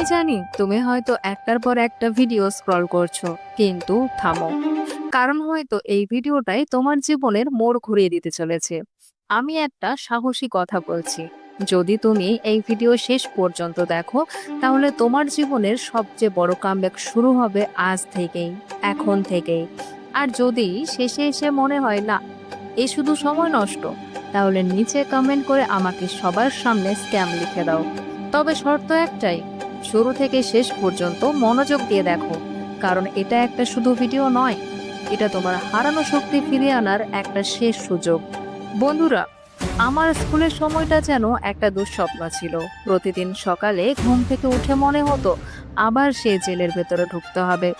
আমি জানি তুমি হয়তো একটার পর একটা ভিডিও স্ক্রল করছ, কিন্তু থামো। কারণ হয়তো এই ভিডিওটাই তোমার জীবনের মোড় ঘুরিয়ে দিতে চলেছে। আমি একটা সাহসী কথা বলছি। যদি তুমি এই ভিডিও শেষ পর্যন্ত দেখো, তাহলে তোমার জীবনের সবচেয়ে বড় কামব্যাক শুরু হবে আজ থেকেই, এখন থেকেই। আর যদি শেষে এসে মনে হয়, না, এ শুধু সময় নষ্ট, তাহলে নিচে কমেন্ট করে আমাকে সবার সামনে স্ক্যাম লিখে দাও। তবে শর্ত একটাই শুরু থেকে শেষ পর্যন্ত মনোযোগ দিয়ে দেখো, কারণ এটা একটা শুধু ভিডিও নয়। এটা তোমার হারানো শক্তি ফিরিয়ে আনার একটা শেষ সুযোগ। বন্ধুরা, আমার স্কুলের সময়টা যেন একটা দুঃস্বপ্ন ছিল। প্রতিদিন সকালে ঘুম থেকে উঠে মনে হতো, আবার সে জেলের ভেতরে ঢুকতে হবে।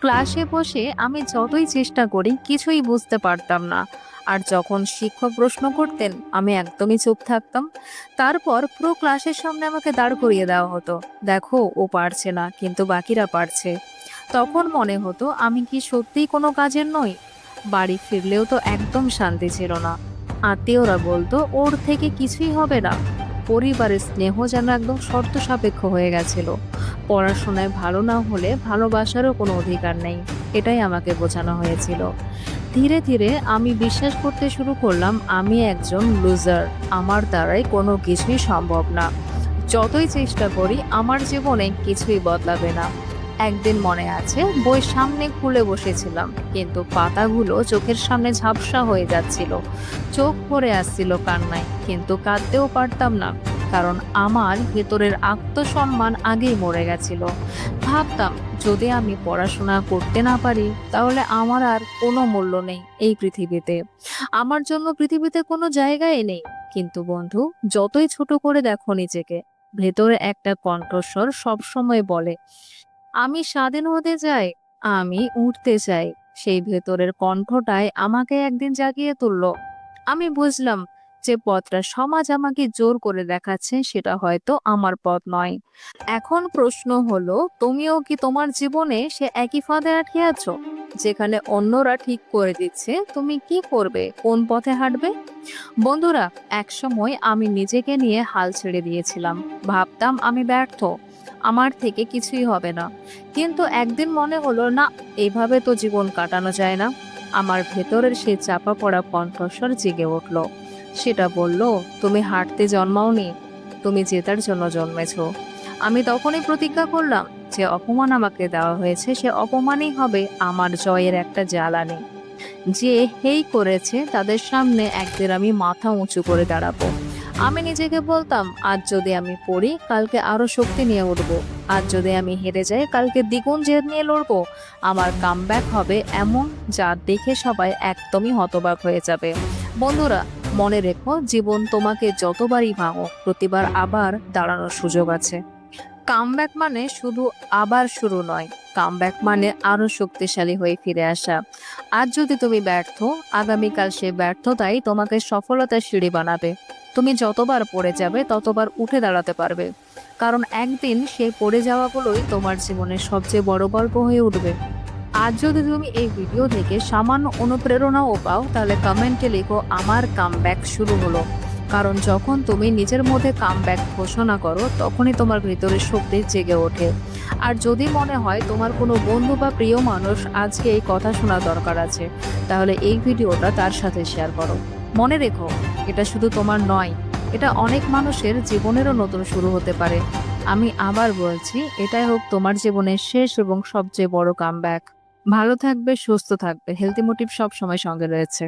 ক্লাসে বসে আমি যতই চেষ্টা করি, কিছুই বুঝতে পারতাম না। আর যখন শিক্ষক প্রশ্ন করতেন, আমি একদমই চুপ থাকতাম। তারপর পুরো ক্লাসের সামনে আমাকে দাঁড় করিয়ে দেওয়া হতো। দেখো, ও পারছে না, কিন্তু বাকিরা পারছে। তখন মনে হতো, আমি কি সত্যিই কোনো কাজের নই? বাড়ি ফিরলেও তো একদম শান্তি ছিল না। আত্মীয়রা বলতো, ওর থেকে কিছুই হবে না। পরিবারের স্নেহ যেন একদম শর্ত সাপেক্ষ হয়ে গেছিল। পড়াশোনায় ভালো না হলে ভালোবাসারও কোনো অধিকার নেই। এটাই আমাকে বোঝানো হয়েছিল। ধীরে ধীরে আমি বিশ্বাস করতে শুরু করলাম, আমি একজন লুজার আমার দ্বারাই কোনো কিছুই সম্ভব না। যতই চেষ্টা করি, আমার জীবনে কিছুই বদলাবে না। একদিন মনে আছে, বই সামনে খুলে বসেছিলাম, কিন্তু পাতাগুলো চোখের সামনে ঝাপসা হয়ে যাচ্ছিল। চোখ ভরে আসছিল কান্নায়, কিন্তু কাঁদতেও পারতাম না, কারণ আমার ভেতরের আত্মসম্মান আগেই মরে গেছিল। ভাবতাম যদি আমি পড়াশোনা করতে না পারি, তাহলে আমার আর কোনো মূল্য নেই এই পৃথিবীতে। আমার জন্য পৃথিবীতে কোনো জায়গাই নেই। কিন্তু বন্ধু, যতই ছোট করে দেখো নিজেকে, ভেতরে একটা কণ্ঠস্বর সবসময় বলে, আমি স্বাধীন হতে চাই, আমি উঠতে চাই। সেই ভেতরের কণ্ঠটাই আমাকে একদিন জাগিয়ে তুললো। আমি বুঝলাম যে পথটা সমাজ আমাকে জোর করে দেখাচ্ছে সেটা হয়তো আমার পথ নয়। এখন প্রশ্ন হলো, তুমিও কি তোমার জীবনে সে একই ফাঁদে আটকে আছো? যেখানে অন্যরা ঠিক করে দিচ্ছে, তুমি কি করবে? কোন পথে হাঁটবে? বন্ধুরা, একসময় আমি নিজেকে নিয়ে হাল ছেড়ে দিয়েছিলাম। ভাবতাম আমি ব্যর্থ। আমার থেকে কিছুই হবে না। কিন্তু একদিন মনে হলো, না, এভাবে তো জীবন কাটানো যায় না। আমার ভেতরের সেই চাপা পড়া কণ্ঠস্বর জেগে উঠল। সেটা বলল, তুমি হাঁটতে জন্মাওনি, তুমি জেতার জন্য জন্মেছ। আমি তখনই প্রতিজ্ঞা করলাম, যে অপমান আমাকে দেওয়া হয়েছে, সে অপমানই হবে আমার জয়ের একটা জ্বালানি। যে হেই করেছে, তাদের সামনে একদিন আমি মাথা উঁচু করে দাঁড়াবো। আমি নিজেকে বলতাম, আজ যদি আমি পড়ি, কালকে আরও শক্তি নিয়ে উঠবো। আজ যদি আমি হেরে যাই, কালকে দ্বিগুণ জেদ নিয়ে লড়বো। আমার কামব্যাক হবে এমন যা দেখে সবাই একদমই হতবাক হয়ে যাবে। বন্ধুরা মনে রেখো, জীবন তোমাকে যতবারই ভাঙো, প্রতিবার আবার দাঁড়ানোর সুযোগ আছে। কামব্যাক মানে শুধু আবার শুরু নয় কামব্যাক মানে আরও শক্তিশালী হয়ে ফিরে আসা। আজ যদি তুমি ব্যর্থ, আগামীকাল সে ব্যর্থতাই তোমাকে সফলতার সিঁড়ি বানাবে। তুমি যতবার পড়ে যাবে, ততবার উঠে দাঁড়াতে পারবে। কারণ একদিন সেই পড়ে যাওয়াগুলোই তোমার জীবনের সবচেয়ে বড় গল্প হয়ে উঠবে। আজ যদি তুমি এই ভিডিও থেকে সামান্য অনুপ্রেরণাও পাও, তাহলে কমেন্টে লেখো, আমার কামব্যাক শুরু হলো। কারণ যখন তুমি নিজের মধ্যে কামব্যাক ঘোষণা করো, তখনই তোমার ভিতরে শক্তি জেগে ওঠে। আর যদি মনে হয় তোমার কোনো বন্ধু বা প্রিয় মানুষ আজকে এই কথা শোনা দরকার আছে, তাহলে এই ভিডিওটা তার সাথে শেয়ার করো। মনে রেখো, এটা শুধু তোমার নয়, এটা অনেক মানুষের জীবনেরও নতুন শুরু হতে পারে। আমি আবার বলছি, এটাই হোক তোমার জীবনের শেষ এবং সবচেয়ে বড় কামব্যাক ভালো থাকবে সুস্থ থাকবে। হেলদি মোটিভ সব সময় সঙ্গে রয়েছে।